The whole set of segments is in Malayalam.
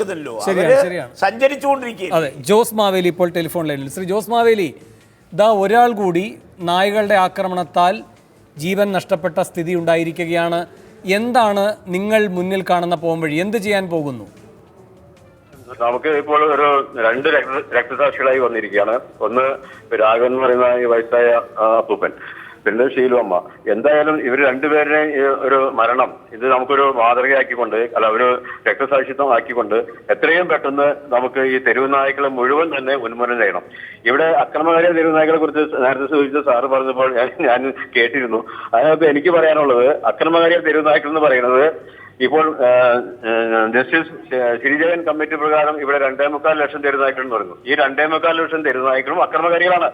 അവർ സഞ്ചരിച്ചുകൊണ്ടിരിക്കുക അതെ ജോസ് മാവേലി ഇപ്പോൾ ടെലിഫോൺ ലൈനിൽ. ശ്രീ ജോസ് മാവേലി ദാ ഒരാൾ കൂടി നായകളുടെ ആക്രമണത്താൽ ജീവൻ നഷ്ടപ്പെട്ട സ്ഥിതി ഉണ്ടായിരിക്കുകയാണ്. എന്താണ് നിങ്ങൾ മുന്നിൽ കാണുന്ന പോംവഴി എന്ത് ചെയ്യാൻ പോകുന്നു? നമുക്ക് ഇപ്പോൾ ഒരു രണ്ട് രക്ത രക്തസാക്ഷികളായി വന്നിരിക്കുകയാണ്. ഒന്ന് രാഘവൻ എന്ന് പറയുന്ന ഈ വയസ്സായ അപ്പൂപ്പൻ. പിന്നെ ഷീലുവമ്മ എന്തായാലും ഇവർ രണ്ടുപേരുടെയും ഈ ഒരു മരണം. ഇത് നമുക്കൊരു മാതൃകയാക്കിക്കൊണ്ട് അല്ല ഒരു രക്തസാക്ഷിത്വം ആക്കിക്കൊണ്ട് എത്രയും പെട്ടെന്ന് നമുക്ക് ഈ തെരുവ് നായ്ക്കളെ മുഴുവൻ തന്നെ ഉന്മൂലനം ചെയ്യണം. ഇവിടെ അക്രമകാരിയ തെരുവ് നായ്ക്കളെ കുറിച്ച് നേരത്തെ സൂചിച്ച സാറ് പറഞ്ഞപ്പോൾ ഞാൻ കേട്ടിരുന്നു. അതിനകത്ത് എനിക്ക് പറയാനുള്ളത് അക്രമകാരിയ തെരുവ് നായ്ക്കൾ എന്ന് പറയുന്നത് ഇപ്പോൾ ജസ്റ്റിസ് ശ്രീജയൻ കമ്മിറ്റി പ്രകാരം ഇവിടെ രണ്ടേ മുക്കാൽ ലക്ഷം തെരുനായ്ക്കൾ എന്ന് പറയുന്നു ഈ രണ്ടേ മുക്കാൽ ലക്ഷം തെരുനായ്ക്കളും അക്രമകാരികളാണ്.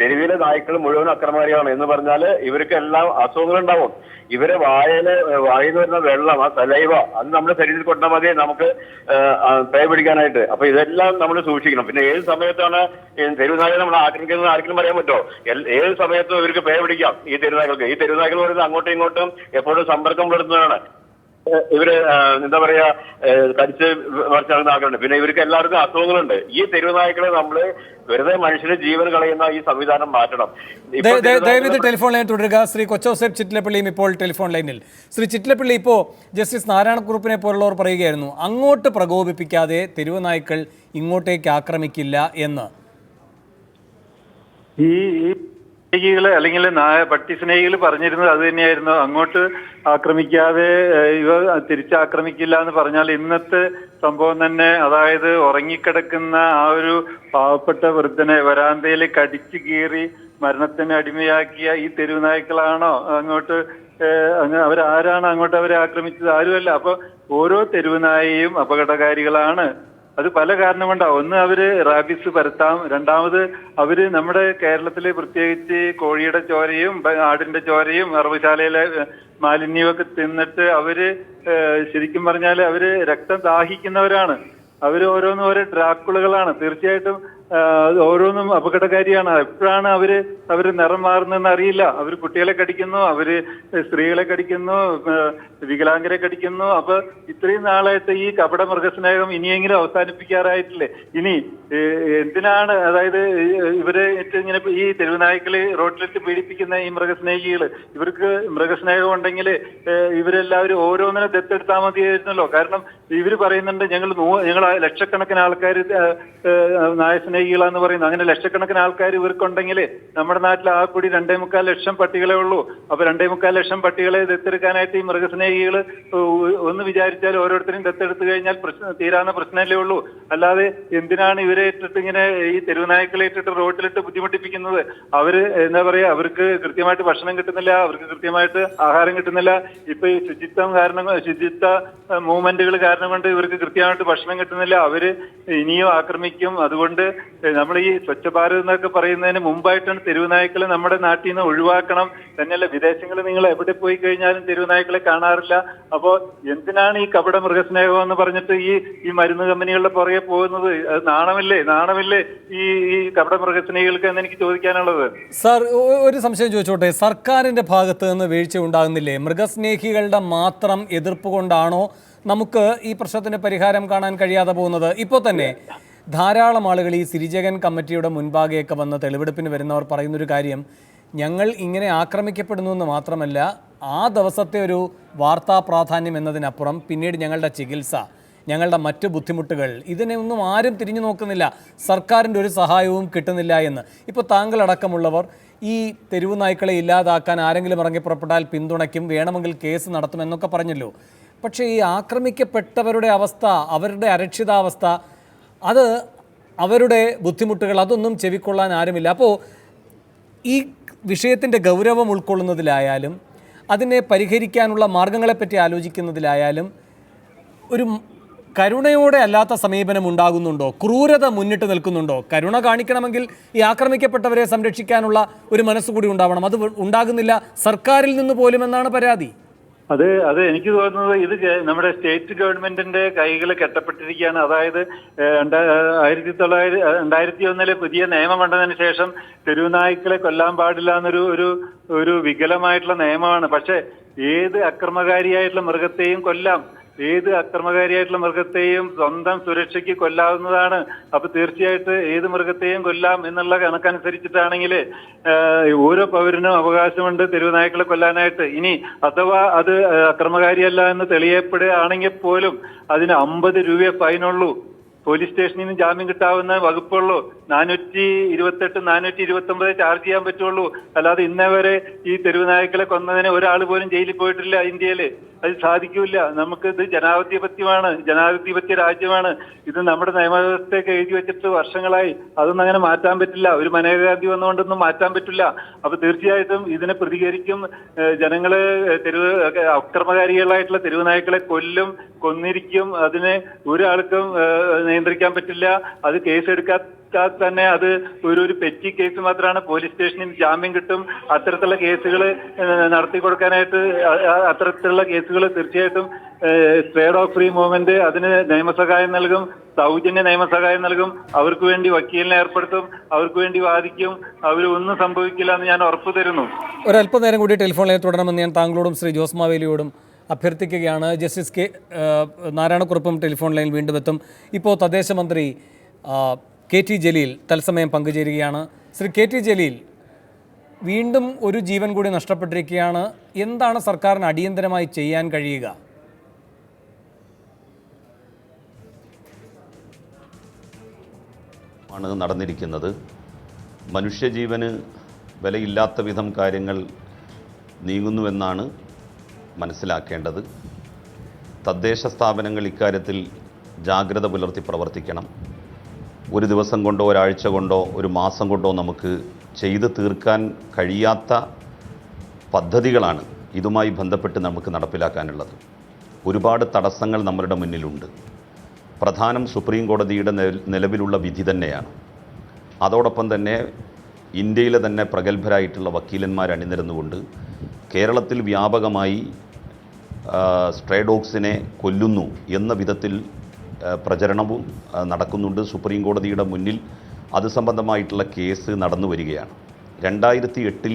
തെരുവിലെ നായ്ക്കൾ മുഴുവൻ അക്രമകാരികളാണ്. എന്ന് പറഞ്ഞാൽ ഇവർക്ക് എല്ലാം അസുഖങ്ങളുണ്ടാവും. ഇവരെ വായന വായിൽ വരുന്ന വെള്ളം ആ സലൈവ അത് നമ്മുടെ ശരീരത്തിൽ കൊണ്ടാൽ മതി നമുക്ക് പേ പിടിക്കാനായിട്ട്. അപ്പൊ ഇതെല്ലാം നമ്മൾ സൂക്ഷിക്കണം. പിന്നെ ഏത് സമയത്താണ് തെരുവുനായ നമ്മൾ ആക്രമിക്കുന്നത് ആർക്കും പറയാൻ പറ്റുമോ ഏത് സമയത്തും ഇവർക്ക് പേ പിടിക്കാം ഈ തെരുവുനായ്ക്കൾക്ക്. ഈ തെരുവുനായ്ക്കൾ പറയുന്നത് അങ്ങോട്ടും ഇങ്ങോട്ടും എപ്പോഴും സമ്പർക്കം പുലർത്തുന്നതാണ് ഇവർ എന്താ പറയാ കടിച്ച് മറിച്ചാകുന്ന ആഗ്രഹമുണ്ട് പിന്നെ ഇവർക്ക് എല്ലാവർക്കും അസുഖങ്ങളുണ്ട്. ഈ തെരുവ് നായ്ക്കളെ നമ്മൾ വെറുതെ മനുഷ്യന് ജീവൻ കളയുന്ന ഈ സംവിധാനം മാറ്റണം. ദയവിത് ടെലിഫോൺ ലൈൻ തുടരുക. ശ്രീ കൊച്ചോസേബ് ചിറ്റിലപ്പള്ളിയും ഇപ്പോൾ ടെലിഫോൺ ലൈനിൽ. ശ്രീ ചിറ്റിലപ്പള്ളി ഇപ്പോൾ ജസ്റ്റിസ് നാരായണക്കുറുപ്പിനെ പോലുള്ളവർ പറയുകയായിരുന്നു അങ്ങോട്ട് പ്രകോപിപ്പിക്കാതെ തെരുവ് നായ്ക്കൾ ഇങ്ങോട്ടേക്ക് ആക്രമിക്കില്ല എന്ന്. ഈ സ്നേഹികൾ അല്ലെങ്കിൽ പട്ടി സ്നേഹികൾ പറഞ്ഞിരുന്നത് അത് തന്നെയായിരുന്നു. അങ്ങോട്ട് ആക്രമിക്കാതെ ഇവ തിരിച്ചാക്രമിക്കില്ല എന്ന് പറഞ്ഞാൽ ഇന്നത്തെ സംഭവം തന്നെ അതായത് ഉറങ്ങിക്കിടക്കുന്ന ആ ഒരു പാവപ്പെട്ട വൃദ്ധനെ വരാന്തയിൽ കടിച്ചു കീറി മരണത്തിന് അടിമയാക്കിയ ഈ തെരുവ് നായ്ക്കളാണോ അങ്ങോട്ട് അവരാരാണ് അങ്ങോട്ട് അവരെ ആക്രമിച്ചത്? ആരുമല്ല. അപ്പൊ ഓരോ തെരുവുനായയും അപകടകാരികളാണ്. അത് പല കാരണം കൊണ്ടാണ് ഒന്ന് അവർ റാബിസ് പരത്താം. രണ്ടാമത് അവർ നമ്മുടെ കേരളത്തിലെ പ്രത്യേകിച്ച് കോഴിയുടെ ചോരയും ആടിന്റെ ചോരയും അറവുശാലയിലെ മാലിന്യമൊക്കെ തിന്നിട്ട് അവർ ശരിക്കും പറഞ്ഞാൽ അവർ രക്തം ദാഹിക്കുന്നവരാണ്. അവർ ഓരോന്നോരോ ഓരോ തീർച്ചയായിട്ടും ഓരോന്നും അപകടകാരിയാണ്. എപ്പോഴാണ് അവർ അവർ നിറം മാറുന്നതെന്ന് അറിയില്ല. അവർ കുട്ടികളെ കടിക്കുന്നു അവർ സ്ത്രീകളെ കടിക്കുന്നു വികലാംഗരെ കടിക്കുന്നു. അപ്പൊ ഇത്രയും നാളായിട്ട് ഈ കപട മൃഗസ്നേഹം ഇനിയെങ്കിലും അവസാനിപ്പിക്കാറായിട്ടില്ലേ? ഇനി എന്തിനാണ് അതായത് ഇവരെ ഇങ്ങനെ ഈ തെരുവുനായ്ക്കളെ റോട്ടിലിട്ട് പീഡിപ്പിക്കുന്ന ഈ മൃഗസ്നേഹികൾ? ഇവർക്ക് മൃഗസ്നേഹം ഉണ്ടെങ്കിൽ ഇവരെല്ലാവരും ഓരോന്നിനെ ദത്തെടുത്താൽ മതിയായിരുന്നല്ലോ. കാരണം ഇവർ പറയുന്നുണ്ട് ഞങ്ങൾ ഞങ്ങൾ ലക്ഷക്കണക്കിന് ആൾക്കാർ നായസ്നേഹികളാന്ന് പറയുന്നത്. അങ്ങനെ ലക്ഷക്കണക്കിന് ആൾക്കാർ ഇവർക്കുണ്ടെങ്കിൽ നമ്മുടെ നാട്ടിൽ ആ കൂടി രണ്ടേ മുക്കാൽ ലക്ഷം പട്ടികളെ ഉള്ളൂ. അപ്പൊ രണ്ടേ മുക്കാൽ ലക്ഷം പട്ടികളെ ദത്തെടുക്കാനായിട്ട് ഈ മൃഗസ്നേഹികൾ ഒന്ന് വിചാരിച്ചാൽ ഓരോരുത്തരും ദത്തെടുത്തു കഴിഞ്ഞാൽ പ്രശ്നം തീരാവുന്ന പ്രശ്നമല്ലേ ഉള്ളൂ. അല്ലാതെ എന്തിനാണ് ഇവരെ ഇട്ടിട്ട് ഇങ്ങനെ ഈ തെരുവുനായ്ക്കളെ ഇട്ടിട്ട് റോഡിലിട്ട് ബുദ്ധിമുട്ടിപ്പിക്കുന്നത്? അവർ എന്താ പറയാ അവർക്ക് കൃത്യമായിട്ട് ഭക്ഷണം കിട്ടുന്നില്ല അവർക്ക് കൃത്യമായിട്ട് ആഹാരം കിട്ടുന്നില്ല. ഇപ്പൊ ഈ ശുചിത്വം കാരണം ശുചിത്വ മൂവ്മെന്റുകൾ കാരണം കൊണ്ട് ഇവർക്ക് കൃത്യമായിട്ട് ഭക്ഷണം കിട്ടുന്നില്ല. അവർ ഇനിയും ആക്രമിക്കും. അതുകൊണ്ട് നമ്മൾ ഈ സ്വച്ഛ ഭാരത് എന്നൊക്കെ പറയുന്നതിന് മുമ്പായിട്ടാണ് തെരുവുനായ്ക്കളെ നമ്മുടെ നാട്ടിൽ നിന്ന് ഒഴിവാക്കണം. തന്നെയല്ല വിദേശങ്ങളിൽ നിങ്ങൾ എവിടെ പോയി കഴിഞ്ഞാലും തെരുവുനായ്ക്കളെ കാണാറില്ല. അപ്പോ എന്തിനാണ് ഈ കപട മൃഗസ്നേഹം എന്ന് പറഞ്ഞിട്ട് ഈ ഈ മരുന്ന് കമ്പനികളുടെ പുറകെ പോകുന്നത്? നാണമില്ലേ? നാണമില്ലേ ഈ ഈ കപട മൃഗസ്നേഹികൾക്ക് എന്ന് എനിക്ക് ചോദിക്കാനുള്ളത്. സാർ ഒരു സംശയം ചോദിച്ചോട്ടെ? സർക്കാരിന്റെ ഭാഗത്ത് നിന്ന് വീഴ്ച ഉണ്ടാകുന്നില്ലേ? മൃഗസ്നേഹികളുടെ മാത്രം എതിർപ്പ് കൊണ്ടാണോ നമുക്ക് ഈ പ്രശ്നത്തിന് പരിഹാരം കാണാൻ കഴിയാതെ പോകുന്നത്? ഇപ്പോൾ തന്നെ ധാരാളം ആളുകൾ ഈ സിരിജകൻ കമ്മിറ്റിയുടെ മുൻപാകെയൊക്കെ വന്ന് തെളിവെടുപ്പിന് വരുന്നവർ പറയുന്നൊരു കാര്യം ഞങ്ങൾ ഇങ്ങനെ ആക്രമിക്കപ്പെടുന്നു എന്ന് മാത്രമല്ല ആ ദിവസത്തെ ഒരു വാർത്താ പ്രാധാന്യം എന്നതിനപ്പുറം പിന്നീട് ഞങ്ങളുടെ ചികിത്സ ഞങ്ങളുടെ മറ്റ് ബുദ്ധിമുട്ടുകൾ ഇതിനെ ഒന്നും ആരും തിരിഞ്ഞു നോക്കുന്നില്ല. സർക്കാരിന്റെ ഒരു സഹായവും കിട്ടുന്നില്ല എന്ന്. ഇപ്പോൾ താങ്കളടക്കമുള്ളവർ ഈ തെരുവ് നായ്ക്കളെ ഇല്ലാതാക്കാൻ ആരെങ്കിലും ഇറങ്ങി പുറപ്പെട്ടാൽ പിന്തുണയ്ക്കും വേണമെങ്കിൽ കേസ് നടത്തുമെന്നൊക്കെ പറഞ്ഞല്ലോ. പക്ഷേ ഈ ആക്രമിക്കപ്പെട്ടവരുടെ അവസ്ഥ അവരുടെ അരക്ഷിതാവസ്ഥ അത് അവരുടെ ബുദ്ധിമുട്ടുകൾ അതൊന്നും ചെവിക്കൊള്ളാൻ ആരുമില്ല. അപ്പോൾ ഈ വിഷയത്തിന്റെ ഗൗരവം ഉൾക്കൊള്ളുന്നതിലായാലും അതിനെ പരിഹരിക്കാനുള്ള മാർഗങ്ങളെപ്പറ്റി ആലോചിക്കുന്നതിലായാലും ഒരു കരുണയോടെ അല്ലാത്ത സമീപനം ഉണ്ടാകുന്നുണ്ടോ? ക്രൂരത മുന്നിട്ട് നിൽക്കുന്നുണ്ടോ? കരുണ കാണിക്കണമെങ്കിൽ ഈ ആക്രമിക്കപ്പെട്ടവരെ സംരക്ഷിക്കാനുള്ള ഒരു മനസ്സുകൂടി ഉണ്ടാവണം. അത് ഉണ്ടാകുന്നില്ല. സർക്കാരിൽ നിന്ന് പോലും എന്നാണ് പരാതി. അത് അത്. എനിക്ക് തോന്നുന്നത് ഇത് നമ്മുടെ സ്റ്റേറ്റ് ഗവൺമെന്റിന്റെ കൈകൾ കെട്ടപ്പെട്ടിരിക്കുകയാണ്. അതായത് ആയിരത്തി തൊള്ളായിരത്തി രണ്ടായിരത്തി ഒന്നിലെ പുതിയ നിയമം കണ്ടതിന് ശേഷം തെരുവുനായ്ക്കളെ കൊല്ലാൻ പാടില്ല എന്നൊരു ഒരു ഒരു വികലമായിട്ടുള്ള നിയമമാണ്. പക്ഷെ ഏത് അക്രമകാരിയായിട്ടുള്ള മൃഗത്തെയും കൊല്ലാം. ഏത് അക്രമകാരിയായിട്ടുള്ള മൃഗത്തെയും സ്വന്തം സുരക്ഷയ്ക്ക് കൊല്ലാവുന്നതാണ്. അപ്പൊ തീർച്ചയായിട്ട് ഏത് മൃഗത്തെയും കൊല്ലാം എന്നുള്ള കണക്കനുസരിച്ചിട്ടാണെങ്കിൽ ഓരോ പൗരനും അവകാശമുണ്ട് തെരുവ് നായ്ക്കളെ കൊല്ലാനായിട്ട്. ഇനി അഥവാ അത് അക്രമകാരിയല്ല എന്ന് തെളിയപ്പെടുകയാണെങ്കിൽ പോലും അതിന് അമ്പത് രൂപ ഫൈനുള്ളൂ. പോലീസ് സ്റ്റേഷനിൽ നിന്ന് ജാമ്യം കിട്ടാവുന്ന വകുപ്പുള്ളൂ. നാനൂറ്റി ഇരുപത്തെട്ട് നാനൂറ്റി ഇരുപത്തി ഒമ്പത് ചാർജ് ചെയ്യാൻ പറ്റുള്ളൂ. അല്ലാതെ ഇന്നേ വരെ ഈ തെരുവ് നായ്ക്കളെ കൊന്നതിന് ഒരാൾ പോലും ജയിലിൽ പോയിട്ടില്ല ഇന്ത്യയിൽ. അത് സാധിക്കൂല നമുക്ക് ഇത് ജനാധിപത്യമാണ് ജനാധിപത്യ രാജ്യമാണ്. ഇത് നമ്മുടെ നിയമവ്യവസ്ഥയൊക്കെ എഴുതി വെച്ചിട്ട് വർഷങ്ങളായി അതൊന്നും അങ്ങനെ മാറ്റാൻ പറ്റില്ല. ഒരു മനേകാന്തി വന്നുകൊണ്ടൊന്നും മാറ്റാൻ പറ്റില്ല. അപ്പൊ തീർച്ചയായിട്ടും ഇതിനെ പ്രതികരിക്കും. ജനങ്ങൾ തെരുവ് അക്രമകാരികളായിട്ടുള്ള തെരുവ് നായ്ക്കളെ കൊല്ലും കൊന്നിരിക്കും. അതിനെ ഒരാൾക്കും നിയന്ത്രിക്കാൻ പറ്റില്ല. അത് കേസെടുക്കാത്ത തന്നെ അത് ഒരു ഒരു പെറ്റി കേസ് മാത്രമാണ് പോലീസ് സ്റ്റേഷനിൽ ജാമ്യം കിട്ടും. അത്തരത്തിലുള്ള കേസുകൾ നടത്തി കൊടുക്കാനായിട്ട് അത്തരത്തിലുള്ള കേസുകൾ തീർച്ചയായിട്ടും ട്രേഡ് ഓഫ് ഫ്രീ മൂവ്മെന്റ് അതിന് നിയമസഹായം നൽകും. സൗജന്യ നിയമസഹായം നൽകും. അവർക്ക് വേണ്ടി വക്കീലിനെ ഏർപ്പെടുത്തും. അവർക്ക് വേണ്ടി വാദിക്കും. അവർ ഒന്നും സംഭവിക്കില്ല എന്ന് ഞാൻ ഉറപ്പു തരുന്നു. ഒരല്പനേരം കൂടി ടെലിഫോണിൽ തുടരണമെന്ന് ഞാൻ താങ്കളോടും ശ്രീ ജോസ് മാവേലിയോടും അഭ്യർത്ഥിക്കുകയാണ്. ജസ്റ്റിസ് കെ നാരായണക്കുറുപ്പും ടെലിഫോൺ ലൈനിൽ വീണ്ടും എത്തും. ഇപ്പോൾ തദ്ദേശ മന്ത്രി കെ ടി ജലീൽ തത്സമയം പങ്കുചേരുകയാണ്. ശ്രീ കെ ടി ജലീൽ വീണ്ടും ഒരു ജീവൻ കൂടി നഷ്ടപ്പെട്ടിരിക്കുകയാണ്. എന്താണ് സർക്കാരിന് അടിയന്തരമായി ചെയ്യാൻ കഴിയുക? ആണ് നടന്നിരിക്കുന്നത്. മനുഷ്യജീവന് വിലയില്ലാത്ത വിധം കാര്യങ്ങൾ നീങ്ങുന്നുവെന്നാണ് മനസ്സിലാക്കേണ്ടത്. തദ്ദേശ സ്ഥാപനങ്ങൾ ഇക്കാര്യത്തിൽ ജാഗ്രത പുലർത്തി പ്രവർത്തിക്കണം. ഒരു ദിവസം കൊണ്ടോ ഒരാഴ്ച കൊണ്ടോ ഒരു മാസം കൊണ്ടോ നമുക്ക് ചെയ്ത് തീർക്കാൻ കഴിയാത്ത പദ്ധതികളാണ് ഇതുമായി ബന്ധപ്പെട്ട് നമുക്ക് നടപ്പിലാക്കാനുള്ളത്. ഒരുപാട് തടസ്സങ്ങൾ നമ്മളുടെ മുന്നിലുണ്ട്. പ്രധാനം സുപ്രീം കോടതിയുടെ നിലവിലുള്ള വിധി തന്നെയാണ്. അതോടൊപ്പം തന്നെ ഇന്ത്യയിലെ തന്നെ പ്രഗത്ഭരായിട്ടുള്ള വക്കീലന്മാർ അണിനിരന്നുകൊണ്ട് കേരളത്തിൽ വ്യാപകമായി സ്ട്രേഡോക്സിനെ കൊല്ലുന്നു എന്ന വിധത്തിൽ പ്രചരണവും നടക്കുന്നുണ്ട്. സുപ്രീം കോടതിയുടെ മുന്നിൽ അത് സംബന്ധമായിട്ടുള്ള കേസ് നടന്നു വരികയാണ്. രണ്ടായിരത്തി എട്ടിൽ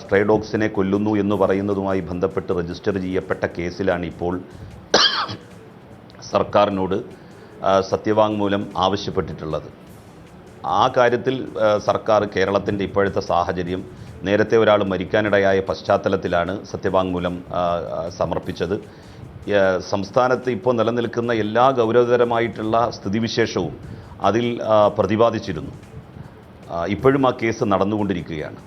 സ്ട്രേ ഡോഗ്സിനെ കൊല്ലുന്നു എന്ന് പറയുന്നതുമായി ബന്ധപ്പെട്ട് രജിസ്റ്റർ ചെയ്യപ്പെട്ട കേസിലാണ് ഇപ്പോൾ സർക്കാരിനോട് സത്യവാങ്മൂലം ആവശ്യപ്പെട്ടിട്ടുള്ളത്. ആ കാര്യത്തിൽ സർക്കാർ കേരളത്തിന്റെ ഇപ്പോഴത്തെ സാഹചര്യം നേരത്തെ ഒരാൾ മരിക്കാനിടയായ പശ്ചാത്തലത്തിലാണ് സത്യവാങ്മൂലം സമർപ്പിച്ചത്. സംസ്ഥാനത്ത് ഇപ്പോൾ നിലനിൽക്കുന്ന എല്ലാ ഗൗരവതരമായിട്ടുള്ള സ്ഥിതിവിശേഷവും അതിൽ പ്രതിപാദിച്ചിരുന്നു. ഇപ്പോഴും ആ കേസ് നടന്നുകൊണ്ടിരിക്കുകയാണ്.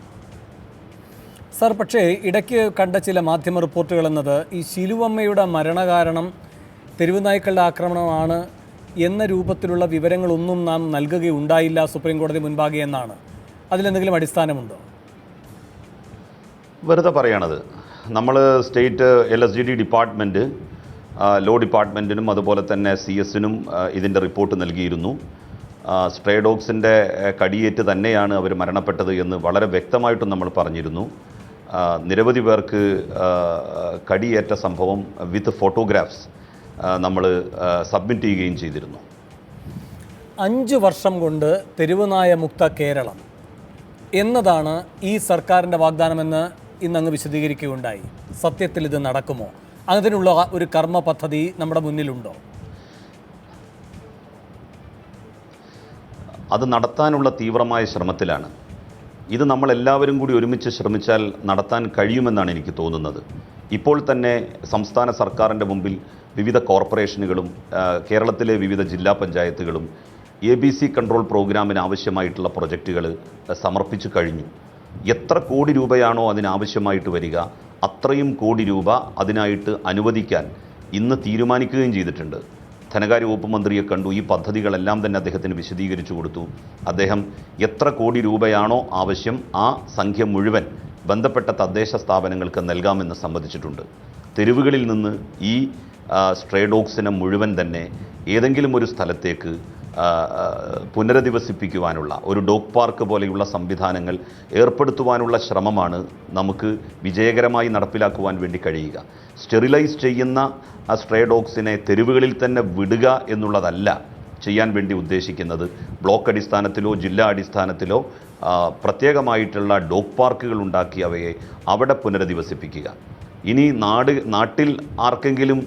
സർ പക്ഷേ ഇടയ്ക്ക് കണ്ട ചില മാധ്യമ റിപ്പോർട്ടുകൾ എന്നത് ഈ ശിലുവമ്മയുടെ മരണകാരണം തെരുവുനായ്ക്കളുടെ ആക്രമണമാണ് എന്ന രൂപത്തിലുള്ള വിവരങ്ങളൊന്നും നാം നൽകുകയുണ്ടായില്ല സുപ്രീം കോടതി മുൻപാകെ എന്നാണ്. അതിലെന്തെങ്കിലും അടിസ്ഥാനമുണ്ടോ? വെറുതെ പറയണത്. നമ്മൾ state L S G D department law ഡിപ്പാർട്ട്മെന്റിനും അതുപോലെ തന്നെ സി എസിനും ഇതിന്റെ റിപ്പോർട്ട് നൽകിയിരുന്നു. ആ, സ്ട്രേ ഡോഗ്സിന്റെ കടിയേറ്റ് തന്നെയാണ് അവർ മരണപ്പെട്ടത് എന്ന് വളരെ വ്യക്തമായിട്ടും നമ്മൾ പറഞ്ഞിരുന്നു. നിരവധി പേർക്ക് കടിയേറ്റ സംഭവം വിത്ത് ഫോട്ടോഗ്രാഫ്സ് നമ്മൾ സബ്മിറ്റ് ചെയ്യുകയും ചെയ്തിരുന്നു. അഞ്ച് വർഷം കൊണ്ട് തെരുവുനായ മുക്ത കേരളം. എന്നതാണ് ഈ സർക്കാരിന്റെ വാഗ്ദാനമെന്ന് ഇന്നങ്ങ് വിശദീകരിക്കുകയുണ്ടായി. സത്യത്തിൽ ഇത് നടക്കുമോ? അതിനുള്ള ഒരു കർമ്മ പദ്ധതി നമ്മുടെ മുന്നിലുണ്ടോ? അത് നടത്താനുള്ള തീവ്രമായ ശ്രമത്തിലാണ്. ഇത് നമ്മളെല്ലാവരും കൂടി ഒരുമിച്ച് ശ്രമിച്ചാൽ നടത്താൻ കഴിയുമെന്നാണ് എനിക്ക് തോന്നുന്നത്. ഇപ്പോൾ തന്നെ സംസ്ഥാന സർക്കാരിന്റെ മുമ്പിൽ വിവിധ കോർപ്പറേഷനുകളും കേരളത്തിലെ വിവിധ ജില്ലാ പഞ്ചായത്തുകളും എ ബി സി കൺട്രോൾ പ്രോഗ്രാമിന് ആവശ്യമായിട്ടുള്ള പ്രൊജക്റ്റുകൾ സമർപ്പിച്ചു കഴിഞ്ഞു. എത്ര കോടി രൂപയാണോ അതിനാവശ്യമായിട്ട് വരിക അത്രയും കോടി രൂപ അതിനായിട്ട് അനുവദിക്കാൻ ഇന്ന് തീരുമാനിക്കുകയും ചെയ്തിട്ടുണ്ട്. ധനകാര്യ വകുപ്പ് മന്ത്രിയെ കണ്ടു ഈ പദ്ധതികളെല്ലാം തന്നെ അദ്ദേഹത്തിന് വിശദീകരിച്ചു കൊടുത്തു. അദ്ദേഹം എത്ര കോടി രൂപയാണോ ആവശ്യം ആ സംഖ്യ മുഴുവൻ ബന്ധപ്പെട്ട തദ്ദേശ സ്ഥാപനങ്ങൾക്ക് നൽകാമെന്ന് സംബന്ധിച്ചിട്ടുണ്ട്. തെരുവുകളിൽ നിന്ന് ഈ സ്ട്രേ ഡോഗ്സിനെ മുഴുവൻ തന്നെ ഏതെങ്കിലും ഒരു സ്ഥലത്തേക്ക് പുനരധിവസിപ്പിക്കുവാനുള്ള ഒരു ഡോഗ് പാർക്ക് പോലെയുള്ള സംവിധാനങ്ങൾ ഏർപ്പെടുത്തുവാനുള്ള ശ്രമമാണ് നമുക്ക് വിജയകരമായി നടപ്പിലാക്കുവാൻ വേണ്ടി കഴിയുക. സ്റ്റെറിലൈസ് ചെയ്യുന്ന ആ സ്ട്രേ ഡോഗ്സിനെ തെരുവുകളിൽ തന്നെ വിടുക എന്നുള്ളതല്ല ചെയ്യാൻ വേണ്ടി ഉദ്ദേശിക്കുന്നത്. ബ്ലോക്ക് അടിസ്ഥാനത്തിലോ ജില്ലാ അടിസ്ഥാനത്തിലോ പ്രത്യേകമായിട്ടുള്ള ഡോഗ് പാർക്കുകൾ ഉണ്ടാക്കി അവയെ അവിടെ പുനരധിവസിപ്പിക്കുക. ഇനി നാട് നാട്ടിൽ ആർക്കെങ്കിലും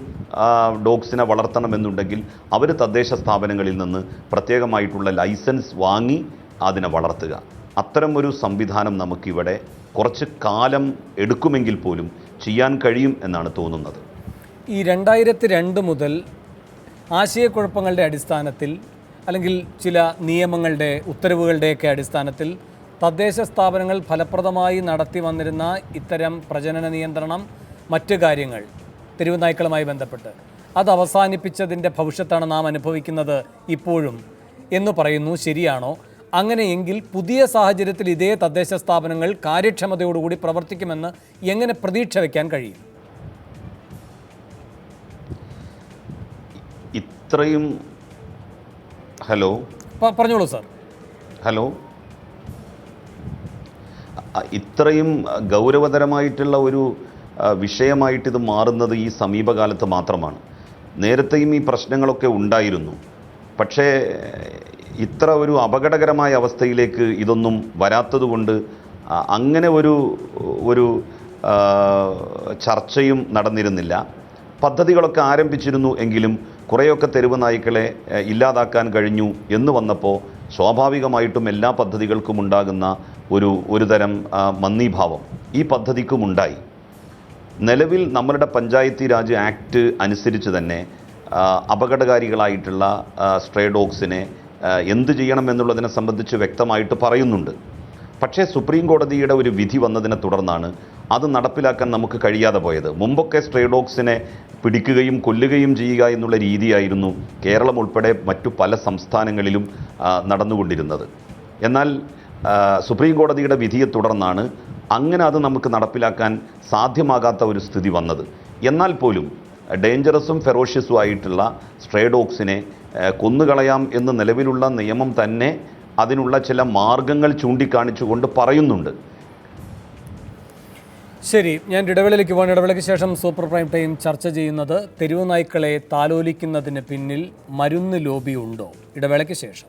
ഡോഗ്സിനെ വളർത്തണമെന്നുണ്ടെങ്കിൽ അവർ തദ്ദേശ സ്ഥാപനങ്ങളിൽ നിന്ന് പ്രത്യേകമായിട്ടുള്ള ലൈസൻസ് വാങ്ങി അതിനെ വളർത്തുക. അത്തരം ഒരു സംവിധാനം നമുക്കിവിടെ കുറച്ച് കാലം എടുക്കുമെങ്കിൽ പോലും ചെയ്യാൻ കഴിയും എന്നാണ് തോന്നുന്നത്. ഈ രണ്ടായിരത്തി രണ്ട് മുതൽ ആശയക്കുഴപ്പങ്ങളുടെ അടിസ്ഥാനത്തിൽ അല്ലെങ്കിൽ ചില നിയമങ്ങളുടെ ഉത്തരവുകളുടെയൊക്കെ അടിസ്ഥാനത്തിൽ തദ്ദേശ സ്ഥാപനങ്ങൾ ഫലപ്രദമായി നടത്തി വന്നിരുന്ന ഇത്തരം പ്രജനന നിയന്ത്രണം മറ്റ് കാര്യങ്ങൾ തെരുവ് നായ്ക്കളുമായി ബന്ധപ്പെട്ട്. അത് അവസാനിപ്പിച്ചതിന്റെ ഭവിഷ്യത്താണ് നാം അനുഭവിക്കുന്നത് ഇപ്പോഴും എന്ന് പറയുന്നു ശരിയാണോ? അങ്ങനെയെങ്കിൽ പുതിയ സാഹചര്യത്തിൽ ഇതേ തദ്ദേശ സ്ഥാപനങ്ങൾ കാര്യക്ഷമതയോടുകൂടി പ്രവർത്തിക്കുമെന്ന് എങ്ങനെ പ്രതീക്ഷ വയ്ക്കാൻ കഴിയും? ഇത്രയും ഹലോ? പറഞ്ഞോളൂ സാർ. ഹലോ? ഇത്രയും ഗൗരവതരമായിട്ടുള്ള ഒരു വിഷയമായിട്ട് ഇത് മാറുന്നത് ഈ സമീപകാലത്ത് മാത്രമാണ്. നേരത്തെയും ഈ പ്രശ്നങ്ങളൊക്കെ ഉണ്ടായിരുന്നു. പക്ഷേ ഇത്ര ഒരു അപകടകരമായ അവസ്ഥയിലേക്ക് ഇതൊന്നും വരാത്തതുകൊണ്ട് അങ്ങനെ ഒരു ഒരു ചർച്ചയും നടന്നിരുന്നില്ല. പദ്ധതികളൊക്കെ ആരംഭിച്ചിരുന്നു എങ്കിലും കുറേയൊക്കെ തെരുവ് നായ്ക്കളെ ഇല്ലാതാക്കാൻ കഴിഞ്ഞു എന്ന് വന്നപ്പോൾ സ്വാഭാവികമായിട്ടും എല്ലാ പദ്ധതികൾക്കും ഉണ്ടാകുന്ന ഒരു ഒരു തരം ആ, മന്ദീഭാവം ഈ പദ്ധതിക്കും ഉണ്ടായി. നിലവിൽ നമ്മളുടെ പഞ്ചായത്തി രാജ് ആക്ട് അനുസരിച്ച് തന്നെ അപകടകാരികളായിട്ടുള്ള സ്ട്രേ ഡോഗ്സിനെ എന്ത് ചെയ്യണം എന്നുള്ളതിനെ സംബന്ധിച്ച് വ്യക്തമായിട്ട് പറയുന്നുണ്ട്. പക്ഷേ സുപ്രീം കോടതിയുടെ ഒരു വിധി വന്നതിനെ തുടർന്നാണ് അത് നടപ്പിലാക്കാൻ നമുക്ക് കഴിയാതെ പോയത്. മുമ്പൊക്കെ സ്ട്രേ ഡോഗ്സിനെ പിടിക്കുകയും കൊല്ലുകയും ചെയ്യുക എന്നുള്ള രീതിയായിരുന്നു കേരളം ഉൾപ്പെടെ മറ്റു പല സംസ്ഥാനങ്ങളിലും നടന്നുകൊണ്ടിരുന്നത്. എന്നാൽ സുപ്രീം കോടതിയുടെ വിധിയെ തുടർന്നാണ് അങ്ങനെ അത് നമുക്ക് നടപ്പിലാക്കാൻ സാധ്യമാകാത്ത ഒരു സ്ഥിതി വന്നത്. എന്നാൽ പോലും ഡേഞ്ചറസും ഫെറോഷ്യസും ആയിട്ടുള്ള സ്ട്രേ ഡോഗ്സിനെ ഏഹ്, കൊന്നുകളയാം എന്ന് നിലവിലുള്ള നിയമം തന്നെ അതിനുള്ള ചില മാർഗങ്ങൾ ചൂണ്ടിക്കാണിച്ചുകൊണ്ട് പറയുന്നുണ്ട്. ശരി ഞാൻ ഇടവേളയിലേക്ക് പോകാൻ ഇടവേളയ്ക്ക് ശേഷം സൂപ്പർ പ്രൈം ടൈം ചർച്ച ചെയ്യുന്നത് തെരുവ് നായ്ക്കളെ താലോലിക്കുന്നതിന് പിന്നിൽ മരുന്ന് ലോബി ഉണ്ടോ ഇടവേളയ്ക്ക് ശേഷം.